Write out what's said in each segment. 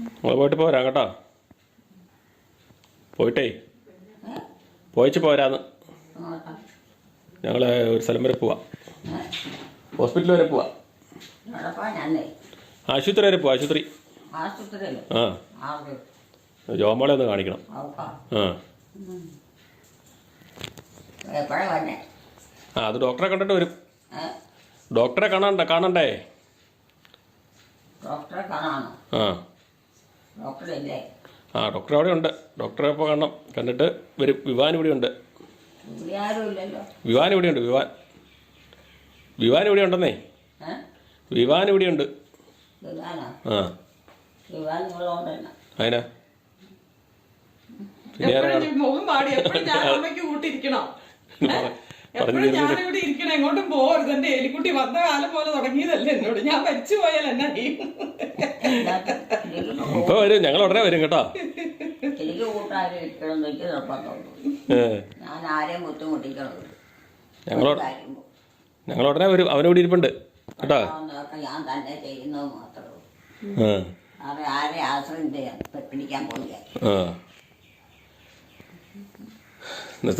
നമ്മൾ പോയിട്ട് പോരാ കേട്ടോ. പോയിട്ടേ. പോയിച്ച് പോരാന്ന്. ഞങ്ങൾ ഒരു സ്ഥലം വരെ പോവാം. ഹോസ്പിറ്റൽ വരെ പോവാം. ആശുപത്രി വരെ പോവാം ആശുപത്രി. ആ. ജോമോളെ ഒന്ന് കാണിക്കണം. ആ. ആ അത് ഡോക്ടറെ കണ്ടിട്ട് വരും. ഡോക്ടറെ കാണണ്ട കാണണ്ടേ? ആ. ഡോക്ടറില്ലേ? ആ ഡോക്ടർ അവിടെ ഉണ്ട്. ഡോക്ടറെ ഇപ്പോൾ കാണണം. കണ്ടിട്ട് വരും. വിവാൻ ഇവിടെ ഉണ്ട്. വിവാൻ ഇവിടെ ഉണ്ട്. വിവാൻ. വിവാൻ ഇവിടെ ഉണ്ടെന്നേ. വിവാൻ ഇവിടെ ഉണ്ട്. ആ. അതിനാ? പിന്നെ ആരാ മുഖം പാടി എപ്പോഴും ഞാൻ അമ്മയ്ക്ക് എപ്പോഴും ഞാനിവിടെ ഇരിക്കണം. എങ്ങോട്ടും പോകരുത് എന്റെ എലിക്കുട്ടി വന്ന കാലം പോലെ തുടങ്ങിയതല്ലേ എന്നോട്. ഞാൻ മരിച്ചു പോയാൽ എന്നാ ചെയ്യും എനിക്ക് വരും. ഞങ്ങൾ ഉടനെ വരും കേട്ടോ. എനിക്ക് കൂട്ടാരും ഇരിക്കണം എന്ന് എനിക്ക് നിർബന്ധമുള്ളൂ ഏ, ഞാൻ ആരെയും ബുദ്ധിമുട്ടിക്കണത് ഞങ്ങൾ ഉടനെ വരും. കൂടി ഇരിപ്പുണ്ട്. കേട്ടോ. ഞാൻ തന്നെ ചെയ്യുന്നത് മാത്രമേ ആരെ ആശ്രയം ചെയ്യാൻ പിടിക്കാൻ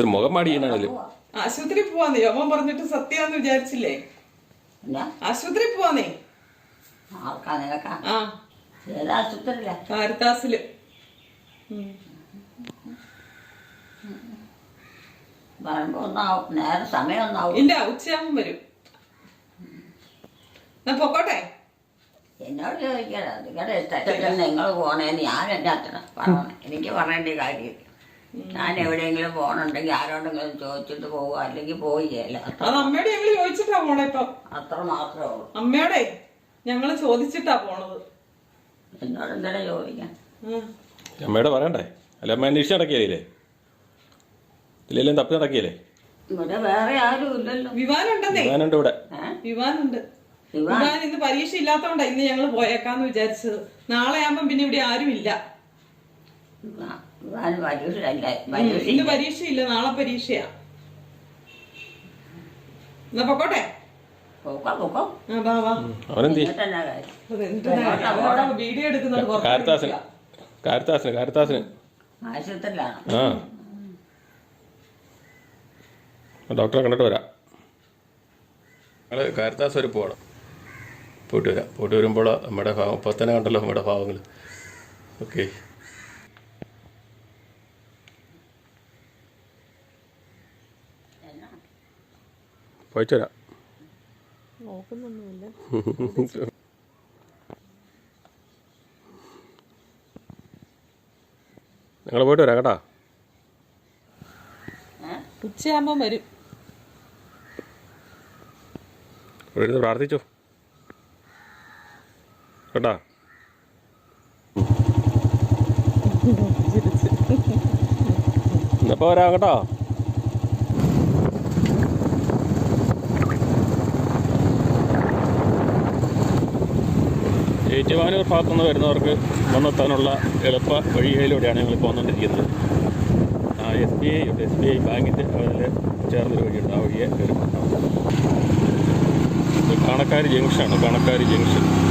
മുഖം മാടി ചെയ്യണാണല്ലോ ആശുപത്രി പോവാന്നേ. അമ്മ പറഞ്ഞിട്ട് സത്യാന്ന് വിചാരിച്ചില്ലേ? ആശുപത്രി പോവാന്നേ. ആ. കാരിത്താസിൽ. നേരെ ഇല്ല ഉച്ചയാകുമ്പം വരും. പൊക്കോട്ടെ? എന്നോട് ചോദിക്കാതെ നിങ്ങളുടെ നിങ്ങൾ പോണേന്ന് ഞാൻ എന്നെ അച്ഛനെ പറയണം. എനിക്ക് പറയേണ്ട കാര്യം ഞാൻ എവിടെയെങ്കിലും പോകണുണ്ടെങ്കിൽ ആരോടെങ്കിലും ചോദിച്ചിട്ട് പോവുക അല്ലെങ്കിൽ പോയില്ല അത്ര അത് അമ്മയോട് ഞങ്ങൾ ചോദിച്ചിട്ടാ പോണേ ഇപ്പം. അത്ര മാത്രമേ ഉള്ളൂ. അമ്മയോടെ ഞങ്ങൾ ചോദിച്ചിട്ടാ പോണത്. എന്നോട് എന്തിനാ ചോദിക്കാൻ? ഉം. അമ്മയോട് പറയണ്ടേ? അല്ല അമ്മ അന്വേഷിച്ച് നടക്കിയല്ലേ ഇതിലെല്ലാം തപ്പി നടക്കിയല്ലേ ഇവിടെ വേറെ ആരും ഇല്ലല്ലോ. വിവാനുണ്ടെന്നേ ഞാനുണ്ട് ഇവിടെ. വിവാനുണ്ട് വിവാൻ ഇന്ന് പരീക്ഷ ഇല്ലാത്തോണ്ടാ ഇന്ന് ഞങ്ങൾ പോയേക്കാന്ന് വിചാരിച്ചത്. നാളെ ആകുമ്പം പിന്നെ ഇവിടെ ആരും ഇല്ല ഇന്ന് പരീക്ഷ പരീക്ഷയില്ല നാളെ പരീക്ഷയാ. എന്നാ പൊക്കോട്ടെ? വീഡിയോ കാരത്താസിന്. കാരത്താസിന് ആ. ഡോക്ടറെ കണ്ടിട്ട് വരാം. ഞങ്ങൾ കാരത്താസ് വരെ പോകണം. പോയിട്ട് വരാം. പോയിട്ട് വരുമ്പോൾ നമ്മുടെ ഭാവം ഇപ്പൊ തന്നെ കണ്ടല്ലോ നമ്മുടെ ഭാവങ്ങൾ ഓക്കെ. വരാം നോക്കുന്നൊന്നുമില്ല. ഞങ്ങൾ പോയിട്ട് വരാം കേട്ടാ. ഉച്ചയാകുമ്പോ വരും. ഇവിടെ പ്രാർത്ഥിച്ചു. പ്രാർത്ഥിച്ചോ കേട്ടാ. എന്നപ്പോ വരാം കേട്ടോ. ഏറ്റുമാനൂർ ഭാഗത്തുനിന്ന് വരുന്നവർക്ക് വന്നെത്താനുള്ള എളുപ്പ വഴിയിലൂടെയാണ് ഞങ്ങൾ ഇപ്പോൾ വന്നുകൊണ്ടിരിക്കുന്നത്. ആ എസ് ബി ഐ ഉണ്ട്. എസ് ബി ഐ ബാങ്കിന്റെ അതിൽ ചേർന്നൊരു വഴിയുണ്ട്. ആ വഴിയെ കയറി കാണക്കാരി ജംഗ്ഷനാണ്. കാണക്കാരി ജംഗ്ഷൻ.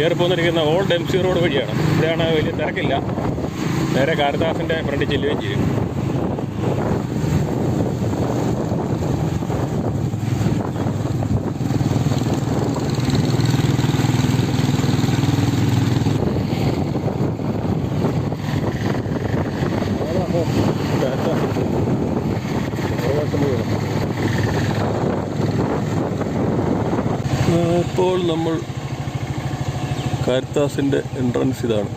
നമ്മൾ കയറി പോന്നിരിക്കുന്ന ഓൾഡ് എം സി റോഡ് വഴിയാണ്. ഇവിടെയാണ് വലിയ തിരക്കില്ല. നേരെ കാരദാസിന്റെ ഫ്രണ്ടിൽ ചെല്ലുകയും ചെയ്യും. ഇപ്പോൾ നമ്മൾ കാരിത്താസിന്റെ എൻട്രൻസ് ഇതാണ്.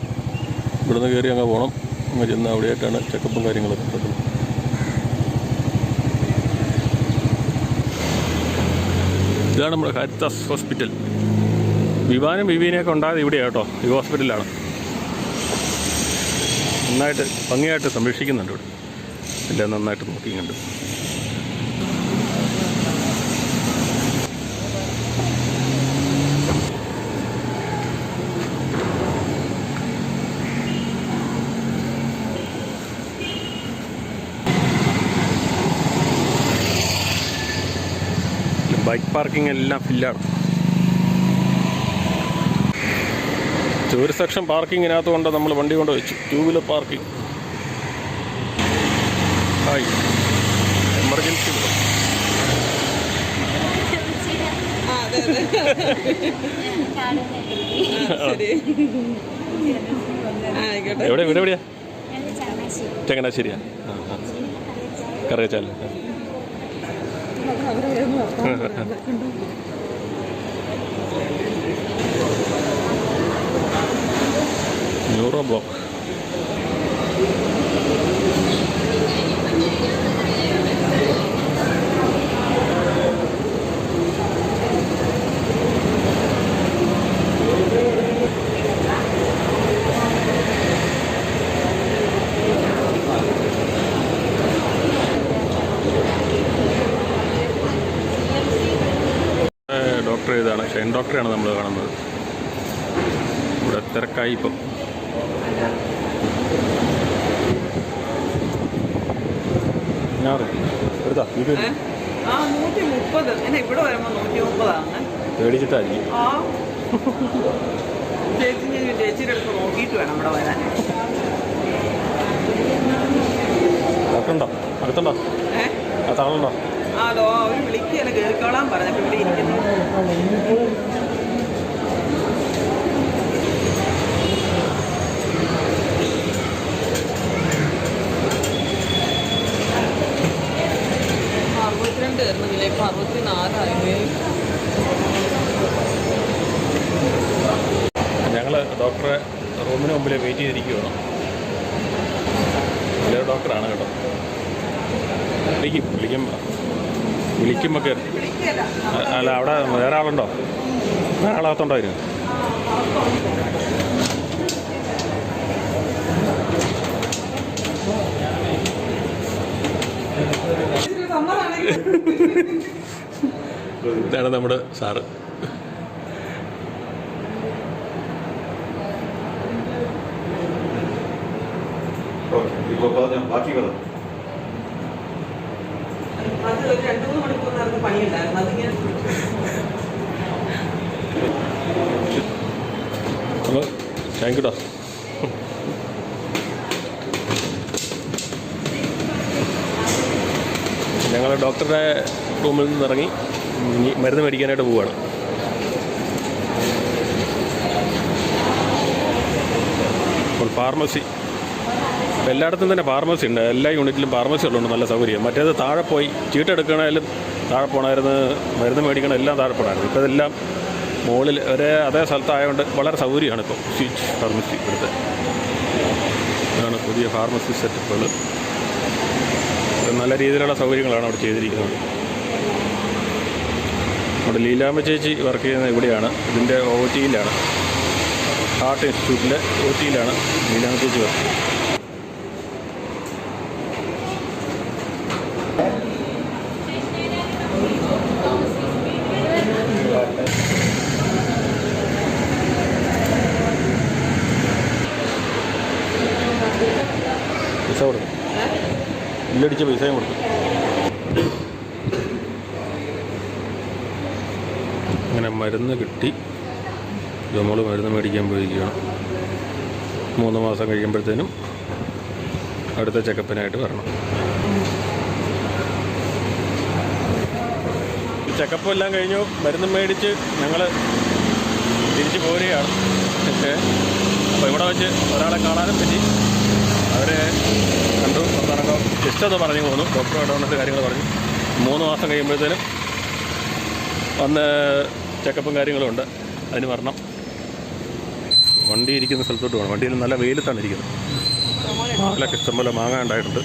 ഇവിടുന്ന് കയറി അങ്ങ് പോകണം അങ്ങ് ചെന്ന് അവിടെയായിട്ടാണ് ചെക്കപ്പും കാര്യങ്ങളൊക്കെ നടക്കുന്നത്. ഇതാണ് നമ്മുടെ ഹരിത്താസ് ഹോസ്പിറ്റൽ വിവാനും വിവീനെയൊക്കെ ഉണ്ടായത് ഇവിടെയാണ് കേട്ടോ. ഈ ഹോസ്പിറ്റലിലാണ് നന്നായിട്ട് ഭംഗിയായിട്ട് സംരക്ഷിക്കുന്നുണ്ട് ഇവിടെ. എല്ലാം നന്നായിട്ട് നോക്കിയുണ്ട് ബൈക്ക് പാർക്കിംഗ് എല്ലാം ഫില്ലാണ് ഒരു സെക്ഷൻ പാർക്കിങ്ങിനകത്ത് കൊണ്ട് നമ്മൾ വണ്ടി കൊണ്ട് വെച്ചു. Two wheeler parking hi emergency എവിടെ എവിടെ എവിടെയാ? ചങ്ങനാശ്ശേരിയാ? കറിയച്ചാൽ ന്യൂറോ ബ്ലോക്ക് ഡോക്ടർ ഇതാണ് ഷൈൻ നമ്മൾ കാണുന്നത്. ഇവിടെ തിരക്കായി ഇപ്പം. പേടിച്ചിട്ടായിരിക്കും. ആ. ചേച്ചി ഞാൻ ചേച്ചിയുടെ അടുത്ത് നോക്കിയിട്ട് വേണം ഇവിടെ വരാൻ. ഡോക്ടർ അടുത്തുണ്ടോ താളുണ്ടോ ആ ലോ അവർ പറഞ്ഞപ്പോ ഇവിടെ ഇരിക്കുന്നു. വിളിക്കുകയല്ല അല്ല അവിടെ വേറെ ആളുണ്ടോ? വേറെ ആളകത്തുണ്ടോ അതിന് ഇതാണ് നമ്മുടെ സാറ്. ഇപ്പൊ ഇപ്പോൾ പറഞ്ഞ ബാക്കി കഥ അത് ഒരു മൂന്ന് മണിക്കൂർ പണിയുണ്ടായിരുന്നു. അത് ഹലോ താങ്ക് യുടാ ഞങ്ങൾ ഡോക്ടറുടെ റൂമിൽ നിന്ന് ഇറങ്ങി ഇനി മരുന്ന് മേടിക്കാനായിട്ട് പോവുകയാണ് അപ്പോൾ ഫാർമസി എല്ലായിടത്തും തന്നെ ഫാർമസി ഉണ്ട്. എല്ലാ യൂണിറ്റിലും ഫാർമസി ഉള്ളതുകൊണ്ട് നല്ല സൗകര്യം. മറ്റേത് താഴെ പോയി ചീട്ടെടുക്കണേലും താഴെ പോകണമായിരുന്നു മരുന്ന് മേടിക്കണം എല്ലാം താഴെ പോകണമായിരുന്നു ഇപ്പോൾ ഇതെല്ലാം മുകളിൽ ഒരേ അതേ സ്ഥലത്തായതുകൊണ്ട് വളരെ സൗകര്യമാണ് ഇപ്പോൾ സ്വിച്ച് ഫാർമസി ഇവിടുത്തെ. ഇതാണ് പുതിയ ഫാർമസി സെറ്റപ്പുകൾ നല്ല രീതിയിലുള്ള സൗകര്യങ്ങളാണ് അവിടെ ചെയ്തിരിക്കുന്നത്. അവിടെ ലീലാമ്മ ചേച്ചി വർക്ക് ചെയ്യുന്നത് ഇവിടെയാണ്. ഇതിന്റെ ഒ ടിയിലാണ് ഹാർട്ട് ഇൻസ്റ്റിറ്റ്യൂട്ടിലെ ഒ ടിയിലാണ് ലീലാമ്മ ചേച്ചി വർക്ക് പൈസ കൊടുക്കും ബില്ലടിച്ച പൈസയും കൊടുത്തു. അങ്ങനെ മരുന്ന് കിട്ടി. നമ്മൾ മരുന്ന് മേടിക്കാൻ പോയിരിക്കുകയാണ്. മൂന്ന് മാസം കഴിയുമ്പോഴത്തേനും അടുത്ത ചെക്കപ്പിനായിട്ട് വരണം. ചെക്കപ്പ് എല്ലാം കഴിഞ്ഞു. മരുന്ന് മേടിച്ച് ഞങ്ങൾ തിരിച്ചു പോരുകയാണ്. അപ്പോൾ ഇവിടെ വെച്ച് ഒരാളെ കാണാനും പറ്റി. അവരെ കണ്ടു. പറഞ്ഞപ്പോൾ ജസ്റ്റ് ഒന്ന് പറഞ്ഞു പോന്നു ഡോക്ടർ ഇടപെടുന്ന കാര്യങ്ങൾ പറഞ്ഞു. മൂന്ന് മാസം കഴിയുമ്പോഴത്തേനും വന്ന് ചെക്കപ്പും കാര്യങ്ങളും ഉണ്ട്. അതിന് വരണം. വണ്ടി ഇരിക്കുന്ന സ്ഥലത്തോട്ട് പോകണം. വണ്ടിയിൽ നല്ല വെയിലത്താണ് ഇരിക്കുന്നത്. മാങ്ങലൊക്കെ ഇഷ്ടംപോലെ മാങ്ങ ഉണ്ടായിട്ടുണ്ട്.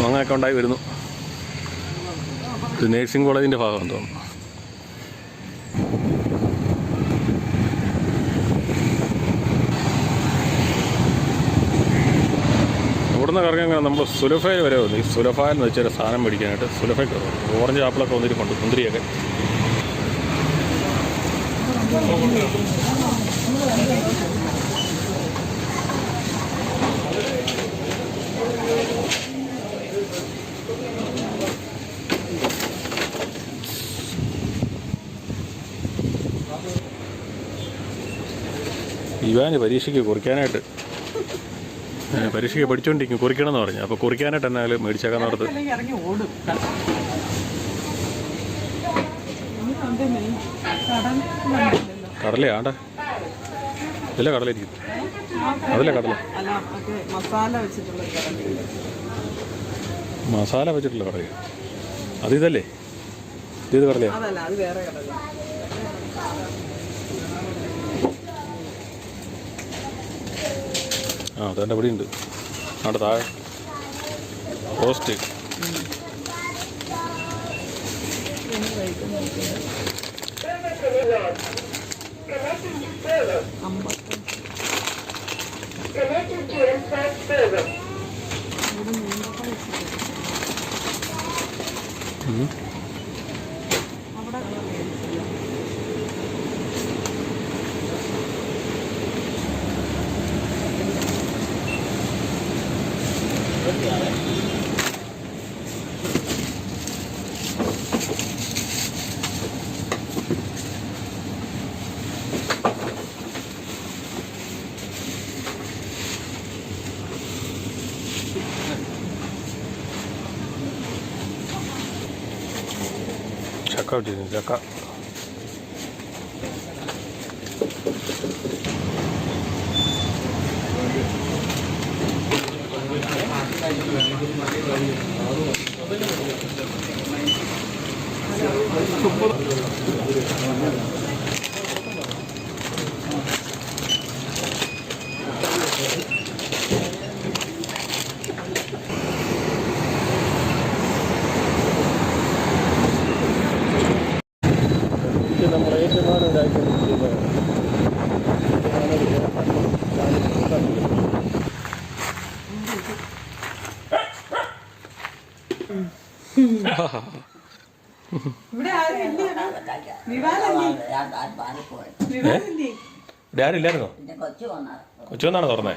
മാങ്ങയൊക്കെ ഉണ്ടായി വരുന്നു. ഇത് നേഴ്സിംഗ് കോളേജിന്റെ ഭാഗം തോന്നുന്നു. ഇവിടുന്ന് കറങ്ങി നമ്മൾ സുലഫയിൽ വരെ വന്നു ഈ സുലഫയിൽ എന്ന് വെച്ചൊരു സാധനം മേടിക്കാനായിട്ട് സുലഭയിൽ കയറും. ഓറഞ്ച് ആപ്പിളൊക്കെ വന്നിരിപ്പുണ്ട് മുന്തിരിയൊക്കെ ഇവാന് പരീക്ഷയ്ക്ക് കുറിക്കാനായിട്ട് പരീക്ഷയ്ക്ക് പഠിച്ചുകൊണ്ടിരിക്കും കുറിക്കണം എന്ന് പറഞ്ഞു. അപ്പോൾ കുറിക്കാനായിട്ട് എന്നാലും മേടിച്ചേക്കാൻ ഓർത്ത്. കടലേ ആണ്ട. ഇല്ല കടലായിരിക്കും അതല്ലേ കടല? അല്ല മറ്റേ മസാല വെച്ചിട്ടുള്ള കടല. മസാല വെച്ചിട്ടുള്ള കടല അത് ഇതല്ലേ? ഇത് കടലയാ അതല്ല അത് വേറെ കടല ആ അതെന്റെ ഇവിടെ ഉണ്ട് അവിടെ താഴെ. റോസ്റ്റ് ഉം. Saudi Zaka. ഇവിടെ ആരും ഇല്ലായിരുന്നോ പിന്നെ കൊച്ചു വന്നാണോ കൊച്ചു വന്നാണ് തുറന്നേ?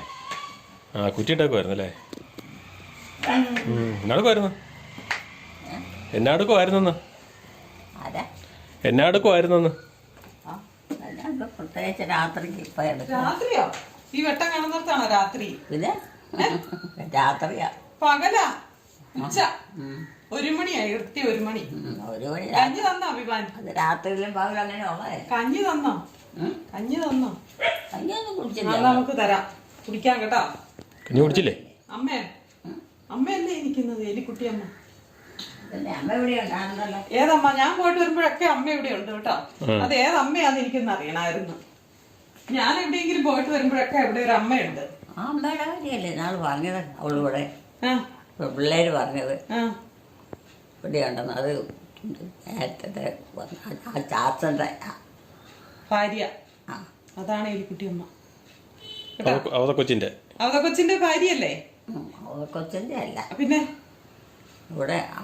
ആ കുറ്റിയിട്ടേക്കുമായിരുന്നു അല്ലേ? എന്നാടുക്കുമായിരുന്നു എന്നാടുക്കുമായിരുന്നെന്ന് എന്നാടുക്കുമായിരുന്നെന്ന് അല്ലാണ്ട് പ്രത്യേകിച്ച് രാത്രിക്ക് ഇപ്പം എടുക്കും രാത്രിയോ? ഈ വെട്ടം കാണുന്നിടത്താണോ രാത്രി? പിന്നെ? രാത്രിയാ. പകലാ? ഉച്ച. ഒരു മണിയായി കൃത്യം ഒരു മണി. ഉം, ഒരു മണി രാ- കഞ്ഞി തന്നോ വിവാൻ അത് രാത്രിയിലും പകൽ അങ്ങനെ ഉള്ളതേ കഞ്ഞി തന്നോ? ഉം. കഞ്ഞി തന്നോ? ആ, കുടിച്ചില്ല. നമുക്ക് തരാം. കുടിക്കാൻ കേട്ടോ. കഞ്ഞി കുടിച്ചില്ലേ? അമ്മേ. അമ്മയല്ലേ ഇരിക്കുന്നത് എലിക്കുട്ടി അമ്മ പിന്നെ അമ്മ ഇവിടെ ഉണ്ടായിരുന്നല്ലോ ഏതമ്മ? ഞാൻ പോയിട്ട് വരുമ്പോഴൊക്കെ അമ്മ ഇവിടെ ഉണ്ട് കേട്ടോ. അത് ഏതമ്മയാന്ന് എനിക്കൊന്ന് അറിയണമായിരുന്നു. ഞാൻ എവിടെയെങ്കിലും പോയിട്ട് വരുമ്പോഴൊക്കെ ഇവിടെ ഒരു അമ്മയുണ്ട്. ആ അമ്മയുടെ കാര്യല്ലേ നാൾ പറഞ്ഞത് അവളിവിടെ ആ. പിള്ളേർ പറഞ്ഞത്. ആ. ഇവിടെ ഉണ്ടെന്ന്. അത് നേരത്തെ ആ ചാച്ചന്റെ ഭാര്യ. ആ. അതാണ് എലിക്കുട്ടിയമ്മ അവതക്കൊച്ചിന്റെ കൊച്ചിന്റെ. അവത കൊച്ചിന്റെ ഭാര്യയല്ലേ? അവൾ അല്ല. പിന്നെ? ഇവിടെ ആ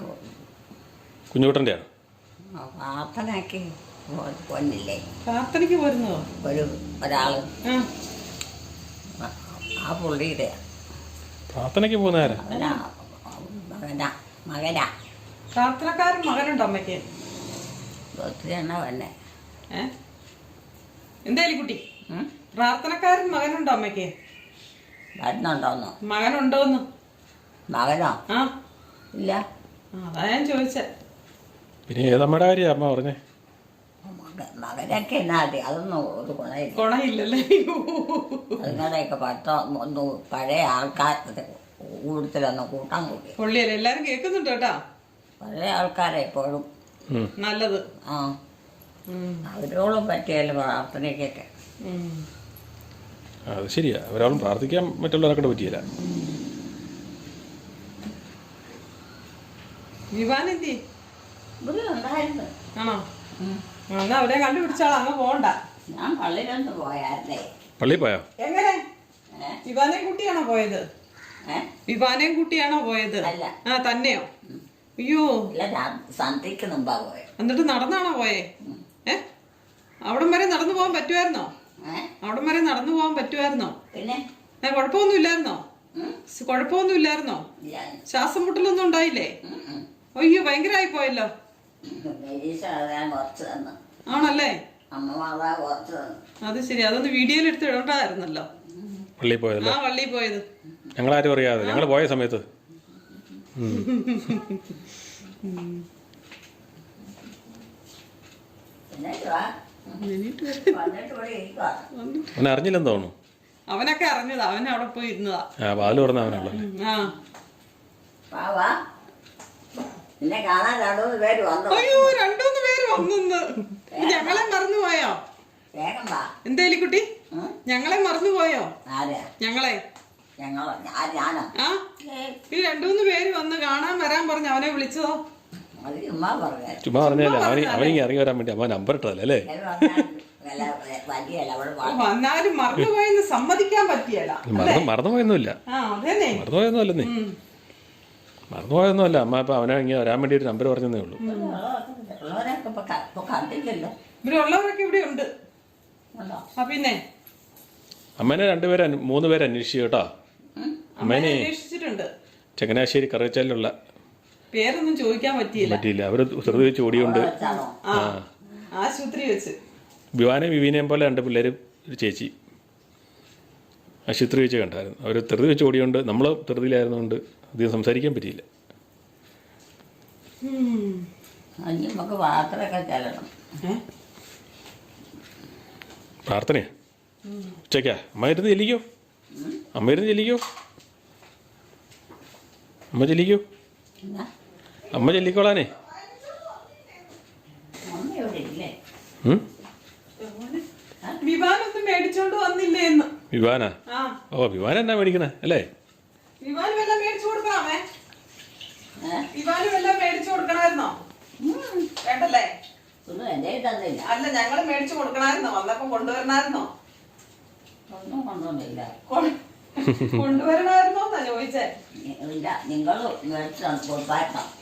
പ്രാർത്ഥനയ്ക്ക് പൊന്നില്ലേ? പ്രാർത്ഥനയ്ക്ക് പോരുന്നോ? ഒരു ഒരാൾ. ആ. ആ പുള്ളിയുടെ. പ്രാർത്ഥനയ്ക്ക് പോകുന്ന മകനാ മകനാ. പ്രാർത്ഥനക്കാരൻ മകനുണ്ടോ അമ്മയ്ക്ക്? ഒത്തിരി എണ്ണ തന്നെ എന്തായാലും കുട്ടി? പ്രാർത്ഥനക്കാരൻ മകനുണ്ടോ അമ്മയ്ക്ക്? വരുന്നുണ്ടോന്നോ മകനുണ്ടോന്ന്? മകനോ? ആ. ഇല്ല. ആ, അതാ ഞാൻ ചോദിച്ചേ. പിന്നെ ഏതമ്മയുടെ കാര്യ അമ്മ പറഞ്ഞേ? മക മകനൊക്കെ എന്നാടി അതൊന്നും ഒരു ഗുണമില്ല. ഗുണമില്ലല്ലേ? പഠിത്തം ഒന്നും പഴയ ആൾക്കാർ കൂടുതലൊന്നും കൂട്ടാൻ കൂടി പുള്ളിയല്ലേ എല്ലാരും കേൾക്കുന്നുണ്ട് കേട്ടാ. പഴയ ആൾക്കാരെ എപ്പോഴും ഉം. നല്ലത്. ആ. ഉം, അവരോളം പറ്റിയല്ലോ പ്രാർത്ഥനയ്ക്കൊക്കെ ഉം. അത് ശരിയാ. ഒരാളും പ്രാർത്ഥിക്കാൻ മറ്റുള്ളവരെ പറ്റിയില്ല. ഇവിടെ ഉണ്ടായിരുന്നു. ആണോ? എന്നാ അങ്ങ് പോണ്ട ഞാൻ പള്ളിയിലൊന്ന് പള്ളി പോയോ? എങ്ങനെ? കുട്ടിയാണോ പോയത്? വിവാനയും കൂട്ടിയാണോ പോയത്? അല്ല. ആ തന്നെയോ? അയ്യോ. ഇല്ല ഞാൻ സന്ധ്യക്ക് മുമ്പാ പോയത് എന്നിട്ട് നടന്നാണോ പോയേ? ഏ? അവിടം വരെ നടന്നു പോകാൻ പറ്റുമായിരുന്നോ? അവിടം വരെ നടന്നു പോകാൻ പറ്റുമായിരുന്നോ? പിന്നെ? ഏ കുഴപ്പമൊന്നും ഇല്ലായിരുന്നോ കൊഴപ്പൊന്നും കുഴപ്പമൊന്നും ഇല്ലായിരുന്നോ ശ്വാസം മുട്ടലൊന്നും ഉണ്ടായില്ലേ. അയ്യോ ഭയങ്കരമായി പോയല്ലോ. ആണല്ലേ? കുറച്ച് അത് ശരി. അതൊന്ന് വീഡിയോയിൽ എടുത്ത് ഇടണ്ടായിരുന്നല്ലോ. വള്ളി പോയത് ആ വള്ളി പോയത്. ഞങ്ങളാരും അറിയാതെ. ഞങ്ങൾ പോയ സമയത്ത്. അവൻ അറിഞ്ഞില്ലെന്ന് തോന്നുന്നു. അവനൊക്കെ അറിഞ്ഞതാ. അവൻ അവിടെ പോയി ഇരുന്നതാ. ആ പാൽ പറഞ്ഞ അവനുള്ളൂ ആ. നിന്നെ കാണാൻ രണ്ടുമൂന്ന് പേര് വന്നു. അയ്യോ രണ്ടൂന്ന് പേര് വന്നു ഞങ്ങളെ മറന്നുപോയോ വേഗം വാ. എന്തേലും കുട്ടി ഉം? ഞങ്ങളെ മറന്നുപോയോ ആരാ? ഞങ്ങളെ? ഞങ്ങളോ? ഞാൻ ഞാനോ? ആ? ഈ രണ്ടൂന്ന് പേര് വന്ന് കാണാൻ വരാൻ പറഞ്ഞു അവനെ വിളിച്ചതോ? ചുമ്മാ പറഞ്ഞു ചുമ്മാ പറഞ്ഞല്ലേ അവന് അവനിങ്ങനെ ഇറങ്ങി വരാൻ വേണ്ടി അവൻ നമ്പർ ഇട്ടതല്ലേ വന്നാലും മറന്നുപോയെന്ന് സമ്മതിക്കാൻ പറ്റിയല്ല മറന്നു മറന്നുപോയൊന്നുമില്ല ആ അതന്നെ. മറന്നുപോയൊന്നുമല്ലെന്നേ. മറന്നുപോയൊന്നുമല്ല അമ്മ ഇപ്പം അവനെ ഇങ്ങനെ വരാൻ വേണ്ടി ഒരു നമ്പർ പറഞ്ഞതേ ഉള്ളൂ ഉള്ളവരൊക്കെ ഇവിടെ ഉണ്ട്. ആ പിന്നെ? അമ്മേനെ രണ്ടുപേരെ മൂന്ന് പേരെ അന്വേഷിച്ചു കേട്ടോ? അമ്മേനെ അന്വേഷിച്ചിട്ടുണ്ട്. ചങ്ങനാശ്ശേരി കറിവച്ചാലുള്ള പേരൊന്നും ചോദിക്കാൻ പറ്റിയില്ല. പറ്റിയില്ല. അവർ ശ്രുതി വെച്ച് ഓടിയുണ്ട് ആശുപത്രി വെച്ച്. വിവാനയും വിവീനയും പോലെ രണ്ട് പിള്ളേരും ഒരു ചേച്ചി. ആശുപത്രി വെച്ച് കണ്ടായിരുന്നു. അവർ ധൃതി വെച്ച് ഓടിയുണ്ട് നമ്മൾ ധൃതിയിലായിരുന്നുകൊണ്ട് അധികം സംസാരിക്കാൻ പറ്റിയില്ല. ഉം. അഞ്ഞ് നമുക്ക് പാത്രമൊക്കെ ചെല്ലണം. ഏ? പ്രാർത്ഥനയാ? ഉച്ചയ്ക്കാ? അമ്മ ഇരുന്ന് ചെല്ലിക്കോ? അമ്മ ഇരുന്ന് ചെല്ലിക്കോ? അമ്മ ചെല്ലിക്കോ? അമ്മ ചെല്ലിക്കോളാനേ? വിവാനൊന്നും മേടിച്ചോണ്ട് വന്നില്ലേ എന്ന് വിവാനാ ഓ വിവാന എന്നാ മേടിക്കണേ? അല്ലേ? വിവാന് ഏഹ് എല്ലാം മേടിച്ചു കൊടുക്കണമായിരുന്നോ? വേണ്ടല്ലേ? ഒന്നും എന്റെ തന്നില്ല. അല്ല ഞങ്ങൾ മേടിച്ചു കൊടുക്കണമായിരുന്നോ? വന്നപ്പോ കൊണ്ടുവരണമായിരുന്നോ? ഒന്നും കൊണ്ടുവന്നില്ല. കൊ- കൊണ്ടുവരണമായിരുന്നോ എന്നാ ചോദിച്ചേ? ഇല്ല നിങ്ങൾ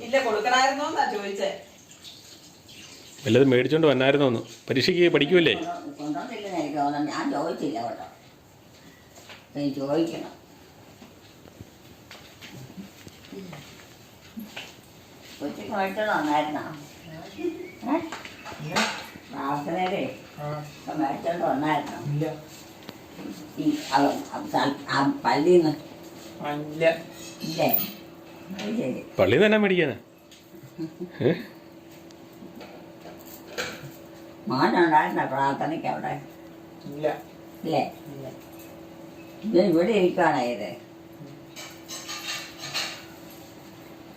ഇല്ല കൊടുക്കണമായിരുന്നോ എന്നാ ചോദിച്ചേ? വല്ലതും മേടിച്ചോണ്ട് വന്നായിരുന്നോ ഒന്ന് പരീക്ഷയ്ക്ക് പഠിക്കൂലേ കൊണ്ടുവന്നില്ലെന്ന് എനിക്ക് തോന്നുന്നു. ഞാൻ ചോദിച്ചില്ല കേട്ടോ. ചോദിക്കണം. കൊച്ചിക്ക് പോയിട്ട് വന്നായിരുന്നോ? മേടിച്ചോണ്ട് ഈ പള്ളിയിൽ നിന്ന് ഇല്ലേ. ശരി. നിന്ന് എന്നാ മേടിക്കാനാ? മോനുണ്ടായിരുന്ന പ്രാർത്ഥനയ്ക്ക് അവിടെ? ഇല്ലേ. ഇവിടെ ഇരിക്കുകയാണ് ഇത്?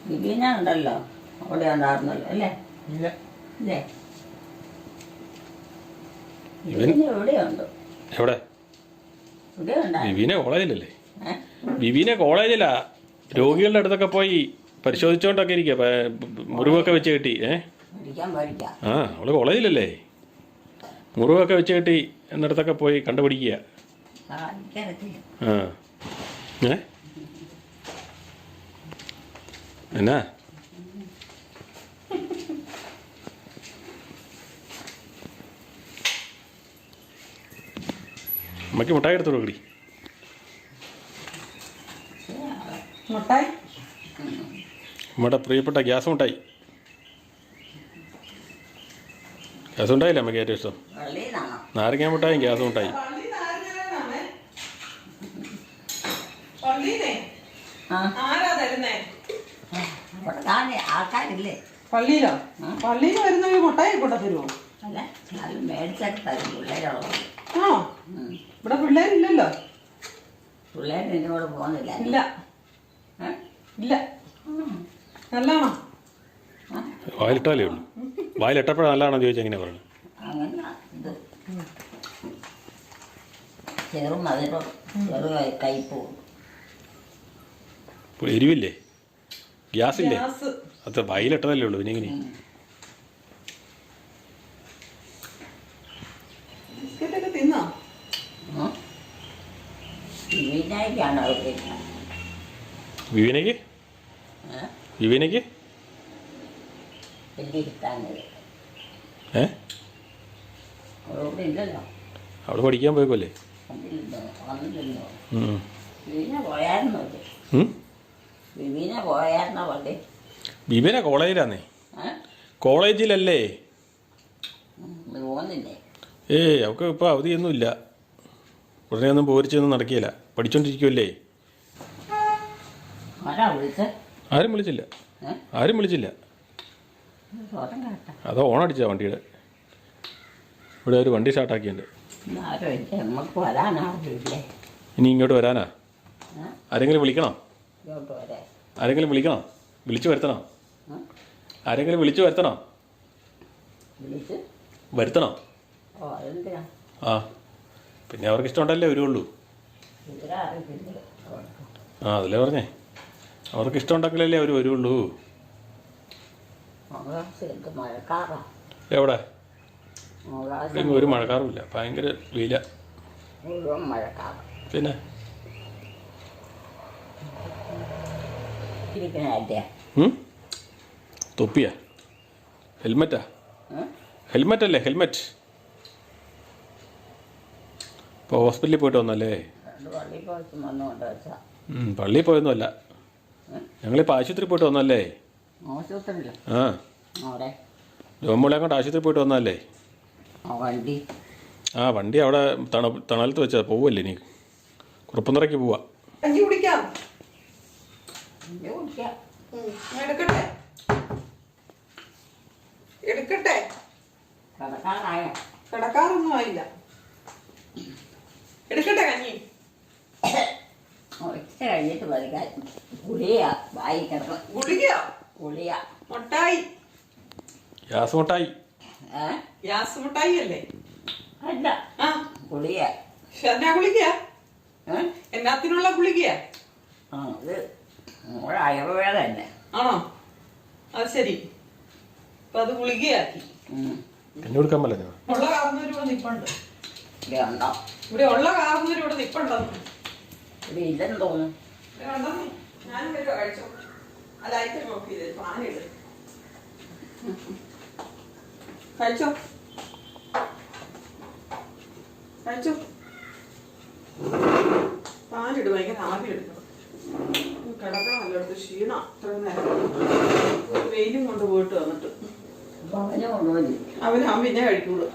വിപീന ഉണ്ടല്ലോ അവിടെ ഉണ്ടായിരുന്നല്ലോ അല്ലേ ഇല്ലേ ഉണ്ട് എവിടെ? ഉണ്ടായിരുന്നു കോളേജിലല്ലേ? വിവീനെ കോളേജിലാ. രോഗികളുടെ അടുത്തൊക്കെ പോയി പരിശോധിച്ചോണ്ടൊക്കെ ഇരിക്കുക മുറിവൊക്കെ വെച്ച് കെട്ടി ഏ? ആ അവൾ കോളേജിലല്ലേ? മുറിവൊക്കെ വെച്ച് കെട്ടി എന്നിടത്തൊക്കെ പോയി കണ്ടുപിടിക്കുക. ആ ഏഹ് ആ. ഏ? എന്നാ? അമ്മയ്ക്ക് മുട്ടായി എടുത്തു കൊടുക്കടി മുട്ടായി? നമ്മുടെ പ്രിയപ്പെട്ട ഗ്യാസ് മുട്ടായി. ഗ്യാസ് മുട്ടായില്ലേ അമ്മയ്ക്ക് ഏറ്റവും ഇഷ്ടം? നാരങ്ങ മുട്ടായും ഗ്യാസ് മുട്ടായി. ആരാ തരുന്നേ? കാണി ആൾക്കാരില്ലേ? പള്ളിയിലോ? പള്ളിയിൽ വരുന്ന ഈ മുട്ടായി കൊണ്ട തരുമോ അല്ല അത് മേടിച്ചൊക്കെ തരും പിള്ളേരുള്ളത് ആണോ? ഇവിടെ പിള്ളേരില്ലല്ലോ പിള്ളേർ പോകുന്നില്ല. ഇല്ല? ഇല്ല. നല്ലാണോ വായിലിട്ടാലേ ഉള്ളൂ. വായിലിട്ടപ്പോഴാണ് നല്ലതാണോ ചോദിച്ചാൽ എങ്ങനെ പറയുന്നത്. അങ്ങനെ ഇത്. ചെറും മധുരം ചെറു കയ്പും ഇപ്പോൾ എരിവില്ലേ? ഗ്യാസ് ഇല്ലേ ഗ്യാസ്. അത് വയലിട്ടതല്ലേ ഉള്ളൂ പിന്നെ എങ്ങനെ ബിസ്ക്കറ്റൊക്കെ തിന്നോ? വിനായിക്കാണ് അവർ വിവീനയ്ക്ക്? ഏ? വിവീനയ്ക്ക്? അവിടെ പഠിക്കാൻ പോയപ്പോലെ? ഉം. പോയായിരുന്നോ വിവീന കോളേജിലാന്നേ? കോളേജിലല്ലേ? ഏ പോകുന്നില്ലേ? ഏയ് അവൾക്ക് ഇപ്പോൾ അവധിയൊന്നുമില്ല. ഉടനെ ഒന്നും പോരിച്ചൊന്നും നടക്കില്ല. പഠിച്ചോണ്ടിരിക്കുമല്ലേ ആരാ വിളിച്ചില്ല. ആരും വിളിച്ചില്ല. അതോ ഓണടിച്ച വണ്ടിയുടെ. ഇവിടെ ഒരു വണ്ടി സ്റ്റാർട്ടാക്കിയുണ്ട് ഇനി ഇങ്ങോട്ട് വരാനാ? ആരെങ്കിലും വിളിക്കണം? ഇങ്ങോട്ട് വരാൻ ആരെങ്കിലും വിളിക്കണം? വിളിച്ചു വരുത്തണം? ആരെങ്കിലും വിളിച്ചു വരുത്തണം? വിളിച്ച്? വരുത്തണം? ഓ അതെന്തിനാ? ആ. പിന്നെ അവർക്ക് ഇഷ്ടമുണ്ടല്ലേ വരുള്ളൂ. ആ അതല്ലേ പറഞ്ഞേ. അവർക്ക് ഇഷ്ടമുണ്ടെങ്കിലല്ലേ അവർ വരുള്ളൂ. മോളാസ് എന്ത് മഴക്കാറാ? എവിടെ? എങ്ങും ഒരു മഴക്കാറുമില്ല ഭയങ്കര വെയില. മുഴുവൻ മഴക്കാറ്. പിന്നെ? ഉം? തൊപ്പിയാ? ഹെൽമെറ്റാ ഹെൽമെറ്റ് അല്ലേ? ഹെൽമെറ്റ് ഇപ്പോൾ ഹോസ്പിറ്റലിൽ പോയിട്ട് വന്നല്ലേ? പള്ളിയിൽ പോയൊന്നുമല്ല. ഞങ്ങളിപ്പോൾ ആശുപത്രി പോയിട്ട് വന്നല്ലേ? ആ. അവിടെ? ജോമ്പുളെ കൊണ്ട് ആശുപത്രി പോയിട്ട് വന്നല്ലേ? ആ വണ്ടി. ആ വണ്ടി അവിടെ തണ തണലത്ത് വെച്ചാൽ പോവല്ലേ ഇനി? കുറുപ്പന്തറയ്ക്ക് പോവാ. കുടിക്കാം എടുക്കട്ടെ? എടുക്കട്ടെ? കിടക്കാറായോ? കിടക്കാറൊന്നും ആയില്ല. എടുക്കട്ടെ കഞ്ഞി? ഉച്ച കഴിഞ്ഞിട്ട് വരിക. ഗുളിയ വായി കിടക്കണം. ഗുളികയോ? ഗുളിയ. മുട്ടായി. ഗ്യാസ് മുട്ടായി. ഏ? ഗ്യാസ് മുട്ടായി അല്ലേ. അല്ല ആ. ഗുളിയ. എന്നാ ഗുളികയാ ഏ? എന്നാത്തിനുള്ള ഗുളികയാ? ആ ഇത് നമ്മുടെ ആയുർവേദ തന്നെ. ആണോ? അത് ശരി. അപ്പൊ അത് ഗുളികയാക്കി. ഉം. കഞ്ഞി കൊടുക്കാൻ പറ്റില്ല ഉള്ള കാർന്നൂര് ഇവിടെ നിപ്പുണ്ട്. ഇവിടെ ഉണ്ടോ? ഇവിടെ ഉള്ള കാർന്നൂര് ഇവിടെ നിപ്പുണ്ടെന്ന് ഇവിടെ ഇല്ലെന്ന് തോന്നുന്നു. ഇവിടെ ഉണ്ടെന്ന് ഞാനും വരുവാ കഴിച്ചോ. നോക്കി കഴിച്ചോ? ഭയങ്കര ആവി എടുക്കണം കിടക്കണം നല്ലടുത്ത് ക്ഷീണ അത്ര നേരം വെയിലും കൊണ്ട് പോയിട്ട് വന്നിട്ട്. അവനെ കഴിക്കുള്ളൂ.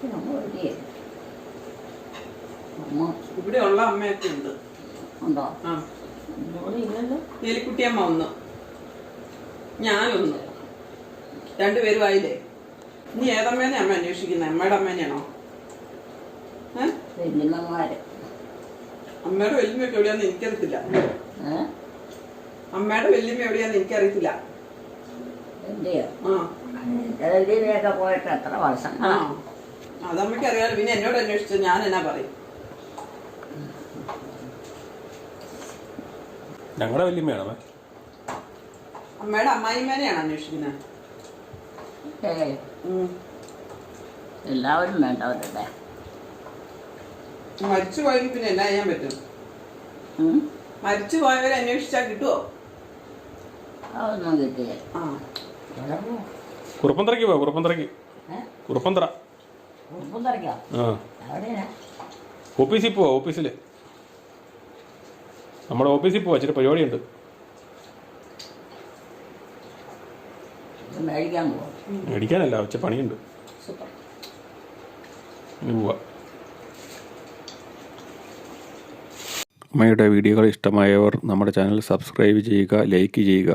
ഇവിടെ ഉള്ള അമ്മയൊക്കെ ഉണ്ട്. എലിക്കുട്ടിയമ്മ ഒന്ന് ഞാനൊന്ന് രണ്ടുപേരും ആയില്ലേ? നീ ഏതമ്മേനെ അമ്മ അന്വേഷിക്കുന്നത്? അമ്മയുടെ അമ്മേനെയാണോ? അമ്മയുടെ വലിയ എവിടെയാന്ന് എനിക്കറിയത്തില്ല. അമ്മയുടെ വല്യമ്മ എവിടെയാന്ന് എനിക്കറിയത്തില്ല. എന്റെയോ? ആ. പോയിട്ട് എത്ര ആ. വർഷങ്ങളാ അതമ്മയ്ക്ക് അറിയാലോ പിന്നെ എന്നോട് അന്വേഷിച്ചു ഞാൻ എന്നാ പറയും. ഞങ്ങളുടെ വല്യമ്മയാണ് അമ്മയുടെ അമ്മായിമ്മേനെയാണ് അന്വേഷിക്കുന്നത്. ഏയ് ഉം. എല്ലാവരും മരിച്ചു പോയെങ്കിൽ പിന്നെ എന്നാ ചെയ്യാൻ പറ്റും? മരിച്ചു പോയവരെ അന്വേഷിച്ചാൽ കിട്ടുമോ അതൊന്നും കിട്ടിയ ആ. കുറുപ്പന്തറയ്ക്ക് പോ. കുറുപ്പന്തറയ്ക്ക് കുറുപ്പന്തറ. ഉറുപ്പും തറയ്ക്കോ ആ. എവിടെയാ ഓഫീസിൽ പോവാ ഓഫീസിൽ നമ്മുടെ ഓഫീസിൽ പോവാ ഇച്ചിരി പരിപാടിയുണ്ട്. ഇത് മേടിക്കാൻ പോകും മേടിക്കാനല്ല ഉച്ച പണിയുണ്ട്. സൂപ്പർ. ഇനി പോവാ. അമ്മയുടെ വീഡിയോകൾ ഇഷ്ടമായവർ നമ്മുടെ ചാനൽ സബ്സ്ക്രൈബ് ചെയ്യുക ലൈക്ക് ചെയ്യുക.